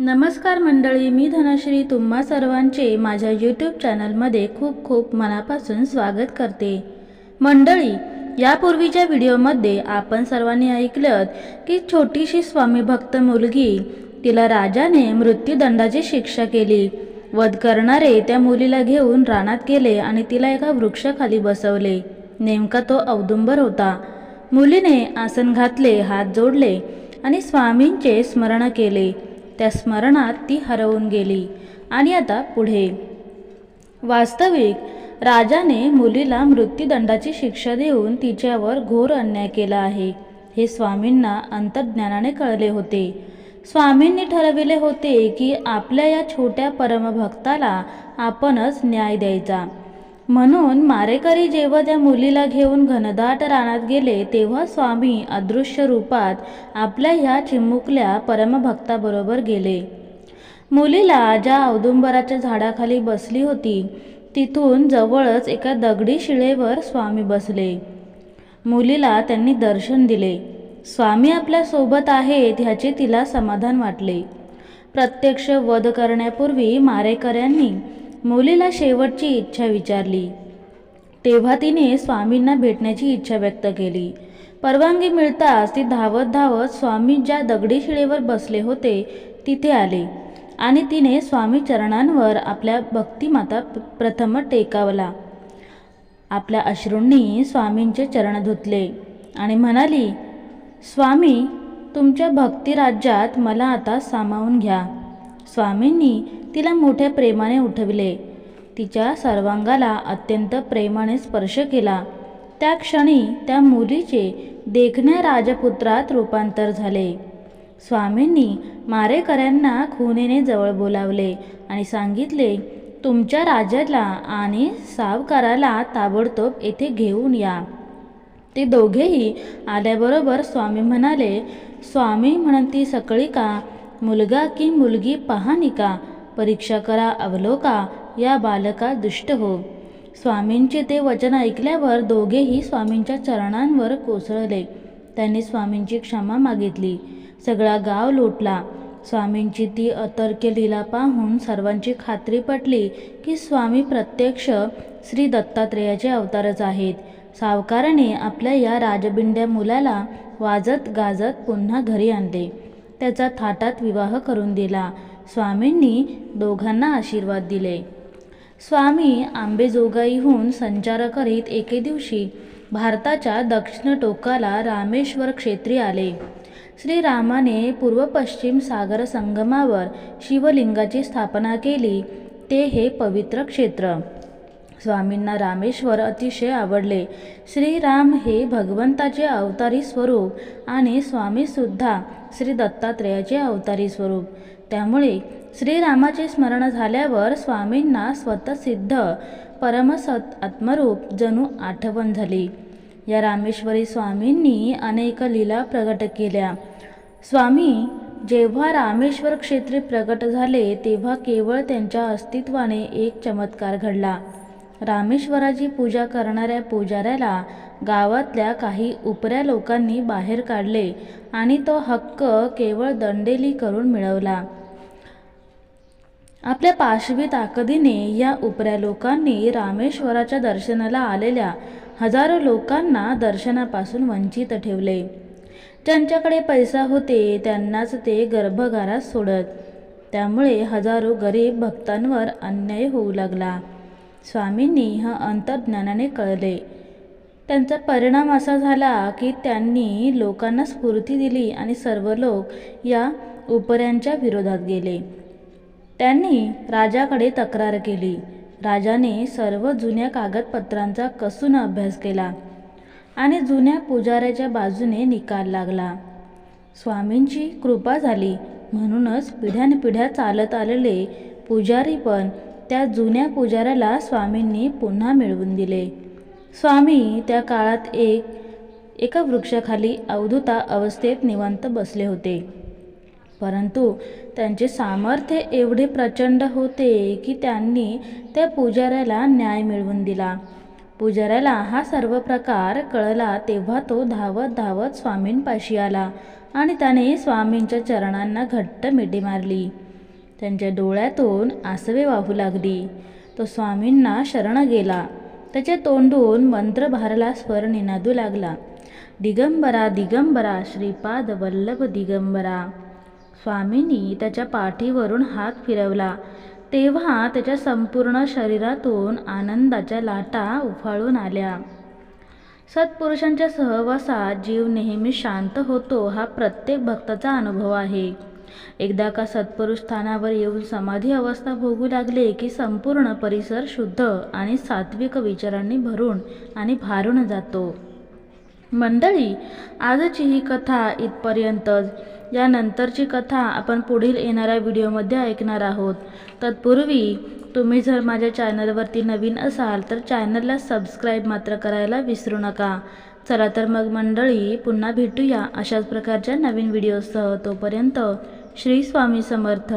नमस्कार मंडळी मी धनश्री. तुम्हा सर्वांचे माझ्या यूट्यूब चॅनलमध्ये खूप खूप मनापासून स्वागत करते. मंडळी यापूर्वीच्या व्हिडिओमध्ये आपण सर्वांनी ऐकलं की छोटीशी स्वामी भक्त मुलगी तिला राजाने मृत्यूदंडाची शिक्षा केली. वध करणारे त्या मुलीला घेऊन रानात गेले आणि तिला एका वृक्षाखाली बसवले. नेमका तो औदुंबर होता. मुलीने आसन घातले हात जोडले आणि स्वामींचे स्मरण केले. त्या स्मरणात ती हरवून गेली. आणि आता पुढे. वास्तविक राजाने मुलीला मृत्यूदंडाची शिक्षा देऊन तिच्यावर घोर अन्याय केला आहे. हे स्वामींना अंतर्ज्ञानाने कळले होते. स्वामींनी ठरविले होते की आपल्या या छोट्या परमभक्ताला आपणच न्याय द्यायचा. म्हणून मारेकरी जेव्हा त्या मुलीला घेऊन घनदाट रानात गेले तेव्हा स्वामी अदृश्य रूपात आपल्या ह्या चिमुकल्या परमभक्ताबरोबर गेले. मुलीला ज्या औदुंबराच्या झाडाखाली बसली होती तिथून जवळच एका दगडी शिळेवर स्वामी बसले. मुलीला त्यांनी दर्शन दिले. स्वामी आपल्यासोबत आहेत ह्याचे तिला समाधान वाटले. प्रत्यक्ष वध करण्यापूर्वी मारेकऱ्यांनी मुलीला शेवटची इच्छा विचारली. तेव्हा तिने स्वामींना भेटण्याची इच्छा व्यक्त केली. परवानगी मिळताच ती धावत धावत स्वामी ज्या दगडी शिळेवर बसले होते तिथे आले आणि तिने स्वामी चरणांवर आपल्या भक्तिमाता प्रथम टेकावला. आपल्या अश्रूंनी स्वामींचे चरण धुतले आणि म्हणाली स्वामी तुमच्या भक्तिराज्यात मला आता सामावून घ्या. स्वामींनी तिला मोठ्या प्रेमाने उठविले. तिच्या सर्वांगाला अत्यंत प्रेमाने स्पर्श केला. त्या क्षणी त्या मुलीचे देखण्या राजपुत्रात रूपांतर झाले. स्वामींनी मारेकऱ्यांना खुनेने जवळ बोलावले आणि सांगितले तुमच्या राजाला आणि सावकाराला ताबडतोब येथे घेऊन या. ते दोघेही आल्याबरोबर स्वामी म्हणाले स्वामी म्हणती सकळी का? मुलगा की मुलगी पहा निका परीक्षा करा अवलोका या बालका दुष्ट हो. स्वामींचे ते वचन ऐकल्यावर दोघेही स्वामींच्या चरणांवर कोसळले. त्यांनी स्वामींची क्षमा मागितली. सगळा गाव लोटला. स्वामींची ती अतर्क्य लीला पाहून सर्वांची खात्री पटली की स्वामी प्रत्यक्ष श्री दत्तात्रेयाचे अवतारच आहेत. सावकाराने आपल्या या राजबिंड्या मुलाला वाजत गाजत पुन्हा घरी आणले. त्याचा थाटात विवाह करून दिला. स्वामींनी दोघांना आशीर्वाद दिले. स्वामी आंबेजोगाईहून संचार करीत एके दिवशी भारताच्या दक्षिण टोकाला रामेश्वर क्षेत्री आले. श्रीरामाने पूर्व पश्चिम सागर संगमावर शिवलिंगाची स्थापना केली. ते हे पवित्र क्षेत्र. स्वामींना रामेश्वर अतिशय आवडले. श्रीराम हे भगवंताचे अवतारी स्वरूप आणि स्वामीसुद्धा श्री दत्तात्रेयाचे अवतारी स्वरूप. त्यामुळे श्रीरामाचे स्मरण झाल्यावर स्वामींना स्वतःसिद्ध परमसत आत्मरूप जणू आठवण झाली. या रामेश्वरी स्वामींनी अनेक लीला प्रगट केल्या. स्वामी जेव्हा रामेश्वर क्षेत्री प्रगट झाले तेव्हा केवळ त्यांच्या अस्तित्वाने एक चमत्कार घडला. रामेश्वराची पूजा करणाऱ्या पुजाऱ्याला गावातल्या काही उपऱ्या लोकांनी बाहेर काढले आणि तो हक्क केवळ दंडेली करून मिळवला. आपल्या पाशवी ताकदीने या उपऱ्या लोकांनी रामेश्वराच्या दर्शनाला आलेल्या हजारो लोकांना दर्शनापासून वंचित ठेवले. ज्यांच्याकडे पैसा होते त्यांनाच ते गर्भगारात सोडत. त्यामुळे हजारो गरीब भक्तांवर अन्याय होऊ लागला. स्वामींनी हा अंतर्ज्ञानाने कळले. त्यांचा परिणाम असा झाला की त्यांनी लोकांना स्फूर्ती दिली आणि सर्व लोक या उपऱ्यांच्या विरोधात गेले. त्यांनी राजाकडे तक्रार केली. राजाने सर्व जुन्या कागदपत्रांचा कसून अभ्यास केला आणि जुन्या पुजाऱ्याच्या बाजूने निकाल लागला. स्वामींची कृपा झाली. म्हणूनच पिढ्यानपिढ्या चालत आलेले पुजारी पण त्या जुन्या पुजाऱ्याला स्वामींनी पुन्हा मिळवून दिले. स्वामी त्या काळात एक एका वृक्षाखाली अवधूता अवस्थेत निवांत बसले होते. परंतु त्यांचे सामर्थ्य एवढे प्रचंड होते की त्यांनी त्या पुजाऱ्याला न्याय मिळवून दिला. पुजाऱ्याला हा सर्व प्रकार कळला तेव्हा तो धावत धावत स्वामींपाशी आला आणि त्याने स्वामींच्या चरणांना घट्ट मिठी मारली. त्यांच्या डोळ्यातून आसवे वाहू लागली. तो स्वामींना शरण गेला. त्याच्या तोंडून मंत्रभारला स्वर निनादू लागला. दिगंबरा दिगंबरा श्रीपाद वल्लभ दिगंबरा. स्वामींनी त्याच्या पाठीवरून हात फिरवला. तेव्हा त्याच्या संपूर्ण शरीरातून आनंदाच्या लाटा उफाळून आल्या. सत्पुरुषांच्या सहवासात जीव नेहमी शांत होतो हा प्रत्येक भक्ताचा अनुभव आहे. एकदा का सत्पुरुष स्थानावर येऊन समाधी अवस्था भोगू लागले की संपूर्ण परिसर शुद्ध आणि सात्विक विचारांनी भरून आणि भारून जातो. मंडळी आजची ही कथा इथपर्यंतच. यानंतरची कथा आपण पुढील येणाऱ्या व्हिडिओमध्ये ऐकणार आहोत. तत्पूर्वी तुम्ही जर माझ्या चॅनलवरती नवीन असाल तर चॅनलला सबस्क्राईब मात्र करायला विसरू नका. चला तर मग मंडळी पुन्हा भेटूया अशाच प्रकारच्या नवीन व्हिडिओसह. तोपर्यंत श्री स्वामी समर्थ.